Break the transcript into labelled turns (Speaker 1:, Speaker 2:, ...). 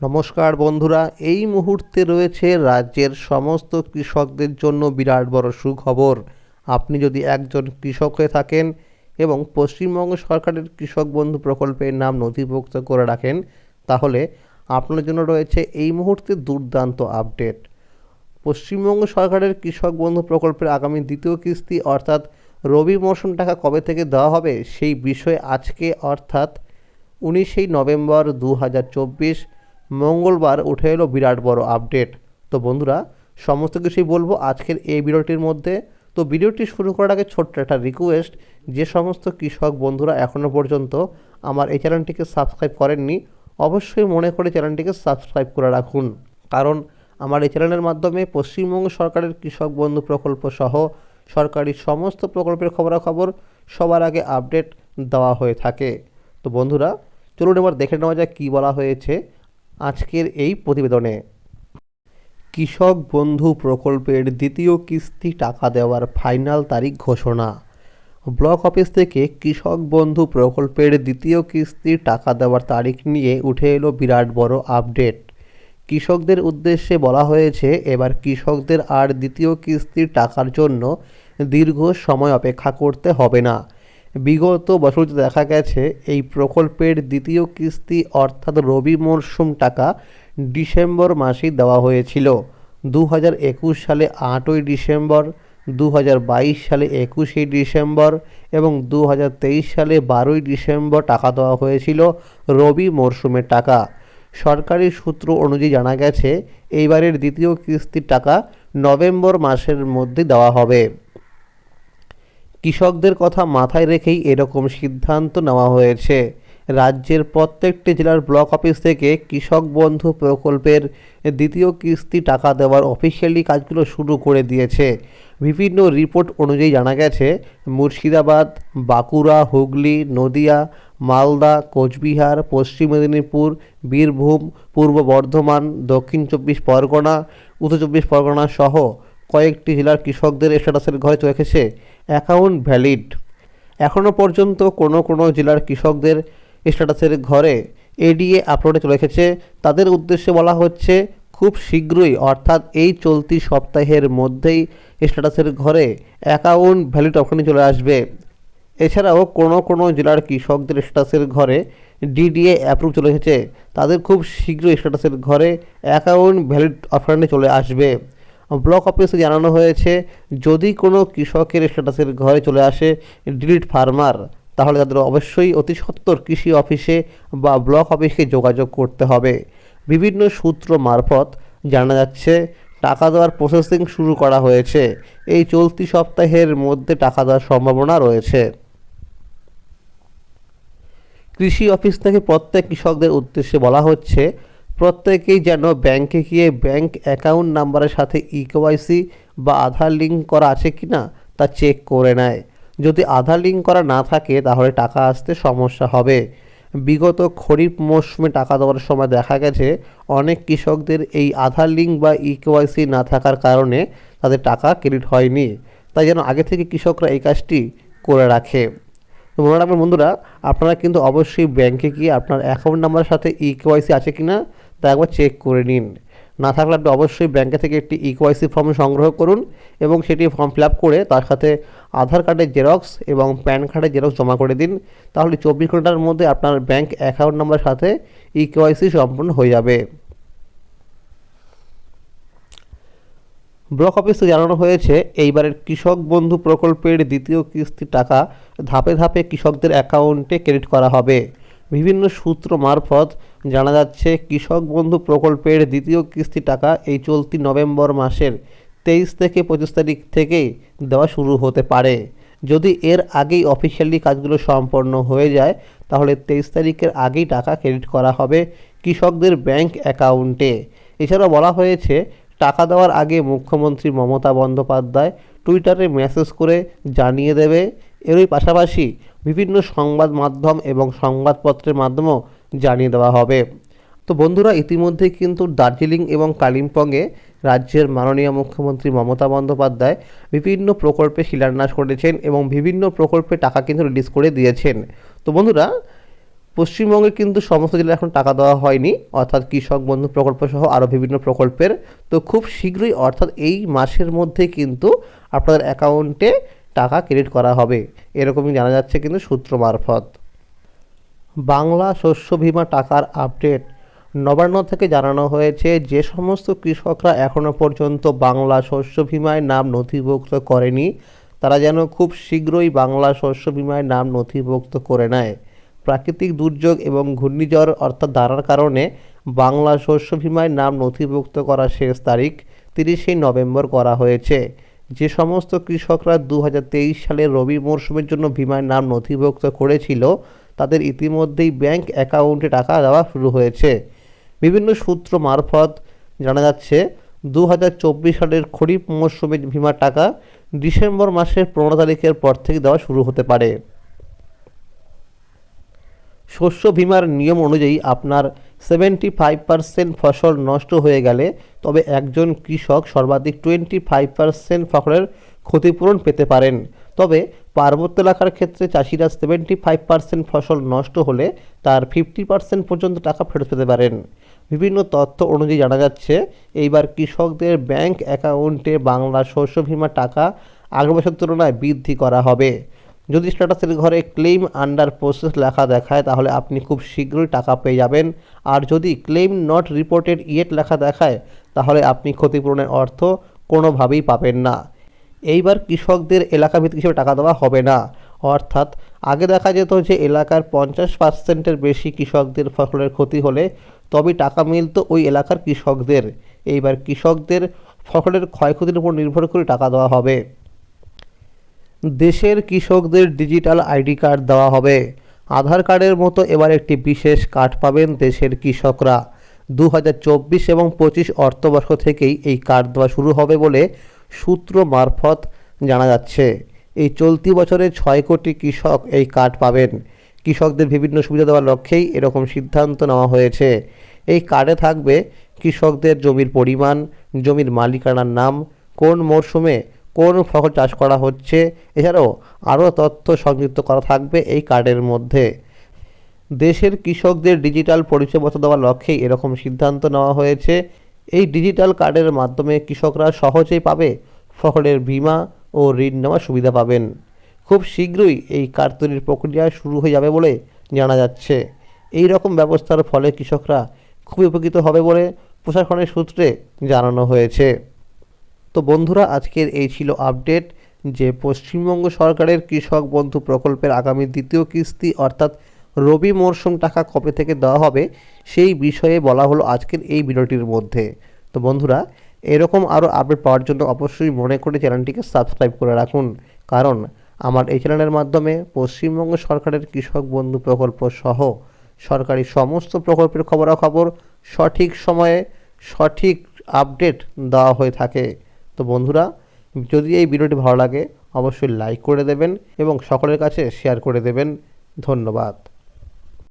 Speaker 1: নমস্কার বন্ধুরা, এই মুহূর্তে রয়েছে রাজ্যের সমস্ত কৃষকদের জন্য বিরাট বড় সুখবর। আপনি যদি একজন কৃষক হয়ে থাকেন এবং পশ্চিমবঙ্গ সরকারের কৃষক বন্ধু প্রকল্পের নাম নথিভুক্ত করে রাখেন, তাহলে আপনার জন্য রয়েছে এই মুহূর্তে দুর্দান্ত আপডেট। পশ্চিমবঙ্গ সরকারের কৃষক বন্ধু প্রকল্পের আগামী দ্বিতীয় কিস্তি, অর্থাৎ রবি মৌসুম টাকা কবে থেকে দেওয়া হবে সেই বিষয়ে আজকে, অর্থাৎ উনিশেই নভেম্বর দু হাজার চব্বিশ মঙ্গলবার উঠে এলো বিরাট বড় আপডেট তো বন্ধুরা, সমস্ত কিছুই বলব আজকের এই ভিডিওটির মধ্যে। তো ভিডিওটি শুরু করার আগে ছোট্ট একটা রিকোয়েস্ট যে সমস্ত কৃষক বন্ধুরা এখনও পর্যন্ত আমার এই চ্যানেলটিকে সাবস্ক্রাইব করেননি, অবশ্যই মনে করে চ্যানেলটিকে সাবস্ক্রাইব করে রাখুন। কারণ আমার এই চ্যানেলের মাধ্যমে পশ্চিমবঙ্গ সরকারের কৃষক বন্ধু প্রকল্প সহ সরকারি সমস্ত প্রকল্পের খবরাখবর সবার আগে আপডেট দেওয়া হয়ে থাকে। তো বন্ধুরা, চলুন এবার দেখে নেওয়া যাক কী বলা হয়েছে। আজকের এই প্রতিবেদনে কৃষক বন্ধু প্রকল্পের দ্বিতীয় কিস্তি টাকা দেওয়ার ফাইনাল তারিখ ঘোষণা। ব্লক অফিস থেকে কৃষক বন্ধু প্রকল্পের দ্বিতীয় কিস্তির টাকা দেওয়ার তারিখ নিয়ে উঠে এলো বিরাট বড় আপডেট। কৃষকদের উদ্দেশ্যে বলা হয়েছে, এবার কৃষকদের আর দ্বিতীয় কিস্তির টাকার জন্য দীর্ঘ সময় অপেক্ষা করতে হবে না। বিগত বছরতে দেখা গেছে, এই প্রকল্পের দ্বিতীয় কিস্তি অর্থাৎ রবি মরশুম টাকা ডিসেম্বর মাসেই দেওয়া হয়েছিল। দু একুশ সালে আটই ডিসেম্বর দু হাজার বাইশ সালে একুশে ডিসেম্বর এবং দু হাজার তেইশ সালে বারোই ডিসেম্বর টাকা দেওয়া হয়েছিল রবি মরশুমের টাকা। সরকারি সূত্র অনুযায়ী জানা গেছে, এইবারের দ্বিতীয় কিস্তির টাকা নভেম্বর মাসের মধ্যে দেওয়া হবে। কৃষকদের কথা মাথায় রেখেই এরকম সিদ্ধান্ত নেওয়া হয়েছে। রাজ্যের প্রত্যেকটি জেলার ব্লক অফিস থেকে কৃষক বন্ধু প্রকল্পের দ্বিতীয় কিস্তি টাকা দেওয়ার অফিসিয়ালি কাজগুলো শুরু করে দিয়েছে। বিভিন্ন রিপোর্ট অনুযায়ী জানা গেছে, মুর্শিদাবাদ, বাঁকুড়া, হুগলি, নদিয়া, মালদা, কোচবিহার, পশ্চিম মেদিনীপুর, বীরভূম, পূর্ব বর্ধমান, দক্ষিণ চব্বিশ পরগনা, উত্তর চব্বিশ পরগনা সহ কয়েকটি জেলার কৃষকদের স্ট্যাটাসের ঘরে এসেছে অ্যাকাউন্ট ভ্যালিড। এখনও পর্যন্ত কোনো কোনো জেলার কৃষকদের স্ট্যাটাসের ঘরে এডিএ আপলোডে চলে এসেছে। তাদের উদ্দেশ্যে বলা হচ্ছে, খুব শীঘ্রই, অর্থাৎ এই চলতি সপ্তাহের মধ্যেই স্ট্যাটাসের ঘরে অ্যাকাউন্ট ভ্যালিড অপশনে চলে আসবে। এছাড়াও কোনো কোনো জেলার কৃষকদের স্ট্যাটাসের ঘরে ডিডিএ অ্যাপ্রুভ চলে এসেছে। তাদের খুব শীঘ্রই স্ট্যাটাসের ঘরে অ্যাকাউন্ট ভ্যালিড অপশানে চলে আসবে। ব্লক অফিসে জানানো হয়েছে। যদি কোনো কৃষকের স্ট্যাটাসের ঘরে চলে আসে ডিলিট ফার্মার তাহলে তাদের অবশ্যই অতি সত্বর কৃষি অফিসে বা ব্লক অফিসে যোগাযোগ করতে হবে। বিভিন্ন সূত্র মারফত জানা যাচ্ছে, টাকা দেওয়ার প্রসেসিং শুরু করা হয়েছে। এই চলতি সপ্তাহের মধ্যে টাকা দেওয়ার সম্ভাবনা রয়েছে। কৃষি অফিস থেকে প্রত্যেক কৃষকদের উদ্দেশ্যে বলা হচ্ছে প্রত্যেকেই যেন ব্যাংকে গিয়ে ব্যাংক অ্যাকাউন্ট নাম্বারের সাথে ইকেওয়াইসি বা আধার লিঙ্ক করা আছে কি না, তা চেক করে নেয়। যদি আধার লিঙ্ক করা না থাকে, তাহলে টাকা আসতে সমস্যা হবে। বিগত খরিফ মৌসুমে টাকা দেওয়ার সময় দেখা গেছে, অনেক কৃষকদের এই আধার লিঙ্ক বা ইকেওয়াইসি না থাকার কারণে তাদের টাকা ক্রেডিট হয়নি। তাই যেন আগে থেকে কৃষকরা এই কাজটি করে রাখে। তো মনে রাখবেন বন্ধুরা, আপনারা কিন্তু অবশ্যই ব্যাংকে গিয়ে আপনার অ্যাকাউন্ট নাম্বারের সাথে ই কেওয়াইসি আছে কি না তা একবার চেক করে নিন। না থাকলে আপনি অবশ্যই ব্যাংকে থেকে একটি ইকোয়াইসি ফর্ম সংগ্রহ করুন এবং সেটি ফর্ম ফিল করে তার সাথে আধার কার্ডের জেরক্স এবং প্যান কার্ডের জেরক্স জমা করে দিন। তাহলে চব্বিশ ঘণ্টার মধ্যে আপনার ব্যাংক অ্যাকাউন্ট নাম্বারের সাথে ই কেওয়াইসি সম্পূর্ণ হয়ে যাবে। ব্লক অফিসে জানানো হয়েছে, এইবারের কৃষক বন্ধু প্রকল্পের দ্বিতীয় কিস্তির টাকা ধাপে ধাপে কৃষকদের অ্যাকাউন্টে ক্রেডিট করা হবে। বিভিন্ন সূত্র মারফত জানা যাচ্ছে, কৃষক বন্ধু প্রকল্পের দ্বিতীয় কিস্তি টাকা এই চলতি নভেম্বর মাসের তেইশ থেকে পঁচিশ তারিখ থেকেই দেওয়া শুরু হতে পারে। যদি এর আগেই অফিসিয়ালি কাজগুলো সম্পন্ন হয়ে যায়, তাহলে তেইশ তারিখের আগেই টাকা ক্রেডিট করা হবে কৃষকদের ব্যাংক অ্যাকাউন্টে এছাড়াও বলা হয়েছে, টাকা দেওয়ার আগে মুখ্যমন্ত্রী মমতা বন্দ্যোপাধ্যায় টুইটারে মেসেজ করে জানিয়ে দেবে। এরই পাশাপাশি বিভিন্ন সংবাদ মাধ্যম এবং সংবাদপত্রের মাধ্যমেও জানিয়ে দেওয়া হবে। তো বন্ধুরা, ইতিমধ্যে কিন্তু দার্জিলিং এবং কালিম্পংয়ে রাজ্যের মাননীয় মুখ্যমন্ত্রী মমতা বন্দ্যোপাধ্যায় বিভিন্ন প্রকল্পে শিলান্যাস করেছেন এবং বিভিন্ন প্রকল্পে টাকা কিন্তু রিলিজ করে দিয়েছেন। তো বন্ধুরা, পশ্চিমবঙ্গে কিন্তু সমস্ত জেলায় এখন টাকা দেওয়া হয়নি, অর্থাৎ কৃষক বন্ধু প্রকল্প সহ আরও বিভিন্ন প্রকল্পের। তো খুব শীঘ্রই, অর্থাৎ এই মাসের মধ্যে কিন্তু আপনাদের অ্যাকাউন্টে টাকা ক্রেডিট করা হবে। এরকমই জানা যাচ্ছে কিন্তু সূত্র মারফত। বাংলা শস্য বীমা টাকার আপডেট। নবান্ন থেকে জানানো হয়েছে, যে সমস্ত কৃষকরা এখনও পর্যন্ত বাংলা শস্য বীমায় নাম নথিভুক্ত করেনি, তারা যেন খুব শীঘ্রই বাংলা শস্য বীমায় নাম নথিভুক্ত করে নেয়। প্রাকৃতিক দুর্যোগ এবং ঘূর্ণিঝড় অর্থাৎ ধারার কারণে বাংলা শস্য বীমায় নাম নথিভুক্ত করার শেষ তারিখ তিরিশে নভেম্বর করা হয়েছে। যে সমস্ত কৃষকরা দু সালের রবি মরশুমের জন্য বীমায় নাম নথিভুক্ত করেছিল, তাদের ইতিমধ্যেই ব্যাংক অ্যাকাউন্টে টাকা দেওয়া শুরু হয়েছে। বিভিন্ন সূত্র মারফত জানা যাচ্ছে দু হাজার চব্বিশ সালের খরিফ মরশুমে বীমার টাকা ডিসেম্বর মাসের পনেরো তারিখের পর থেকে দেওয়া শুরু হতে পারে। শস্য বিমার নিয়ম অনুযায়ী আপনার সেভেন্টি ফাইভ পার্সেন্ট ফসল নষ্ট হয়ে গেলে তবে একজন কৃষক সর্বাধিক টোয়েন্টি ফাইভ পার্সেন্ট ফসলের ক্ষতিপূরণ পেতে পারেন। তবে পার্বত্য এলাকার ক্ষেত্রে চাষিরা সেভেন্টি ফাইভ পার্সেন্ট ফসল নষ্ট হলে তার ফিফটি পার্সেন্ট পর্যন্ত টাকা ফেরত পেতে পারেন। বিভিন্ন তথ্য অনুযায়ী জানা যাচ্ছে, এইবার কৃষকদের ব্যাংক অ্যাকাউন্টে বাংলা শস্য বীমার টাকা আগের বছর তুলনায় বৃদ্ধি করা হবে। যদি স্ট্যাটাসের ঘরে ক্লেম আন্ডার প্রসেস লেখা দেখায়, তাহলে আপনি খুব শীঘ্রই টাকা পেয়ে যাবেন। আর যদি ক্লেম নট রিপোর্টেড ইয়েট লেখা দেখায়, তাহলে আপনি ক্ষতিপূরণের অর্থ কোনোভাবেই পাবেন না। এইবার কৃষকদের এলাকা ভিত্তিক হিসেবে টাকা দেওয়া হবে না। অর্থাৎ, আগে দেখা যেত যে এলাকার পঞ্চাশ পার্সেন্টের বেশি কৃষকদের ফসলের ক্ষতি হলে তবে টাকা মিলতো ওই এলাকার কৃষকদের। এইবার কৃষকদের ফসলের ক্ষয়ক্ষতির উপর নির্ভর করে টাকা দেওয়া হবে। দেশের কৃষকদের ডিজিটাল আইডি কার্ড দেওয়া হবে। আধার কার্ডের মতো এবার একটি বিশেষ কার্ড পাবেন দেশের কৃষকরা। দু হাজার চব্বিশ এবং পঁচিশ অর্থবর্ষ থেকেই এই কার্ড দেওয়া শুরু হবে বলে সূত্র মারফত জানা যাচ্ছে। এই চলতি বছরে ছয় কোটি কৃষক এই কার্ড পাবেন। কৃষকদের বিভিন্ন সুবিধা দেওয়ার লক্ষ্যেই এরকম সিদ্ধান্ত নেওয়া হয়েছে। এই কার্ডে থাকবে কৃষকদের জমির পরিমাণ, জমির মালিকানার নাম, কোন মরশুমে কোন ফসল চাষ করা হচ্ছে? এছাড়াও আরও তথ্য সংযুক্ত করা থাকবে এই কার্ডের মধ্যে। দেশের কৃষকদের ডিজিটাল পরিষেবা দেওয়ার লক্ষ্যেই এরকম সিদ্ধান্ত নেওয়া হয়েছে। এই ডিজিটাল কার্ডের মাধ্যমে কৃষকরা সহজেই পাবে ফসলের বীমা ও ঋণ নেওয়ার সুবিধা পাবেন। খুব শীঘ্রই এই কার্ড তৈরির প্রক্রিয়া শুরু হয়ে যাবে বলে জানা যাচ্ছে। এই রকম ব্যবস্থার ফলে কৃষকরা খুবই উপকৃত হবে বলে প্রশাসনের সূত্রে জানানো হয়েছে। তো বন্ধুরা, আজকের এই ছিল আপডেট যে পশ্চিমবঙ্গ সরকারের কৃষক বন্ধু প্রকল্পের আগামী দ্বিতীয় কিস্তি অর্থাৎ রবি মরশুম টাকা কবে থেকে দেওয়া হবে সেই বিষয়ে বলা হলো আজকের এই ভিডিওটির মধ্যে। তো বন্ধুরা, এরকম আরও আপডেট পাওয়ার জন্য অবশ্যই মনে করে চ্যানেলটিকে সাবস্ক্রাইব করে রাখুন। কারণ আমার এই চ্যানেলের মাধ্যমে পশ্চিমবঙ্গ সরকারের কৃষক বন্ধু প্রকল্প সহ সরকারি সমস্ত প্রকল্পের খবরাখবর সঠিক সময়ে সঠিক আপডেট দেওয়া হয়ে থাকে। তো বন্ধুরা, যদি এই ভিডিওটি ভালো লাগে, অবশ্যই লাইক করে দেবেন এবং সকলের কাছে শেয়ার করে দেবেন। ধন্যবাদ।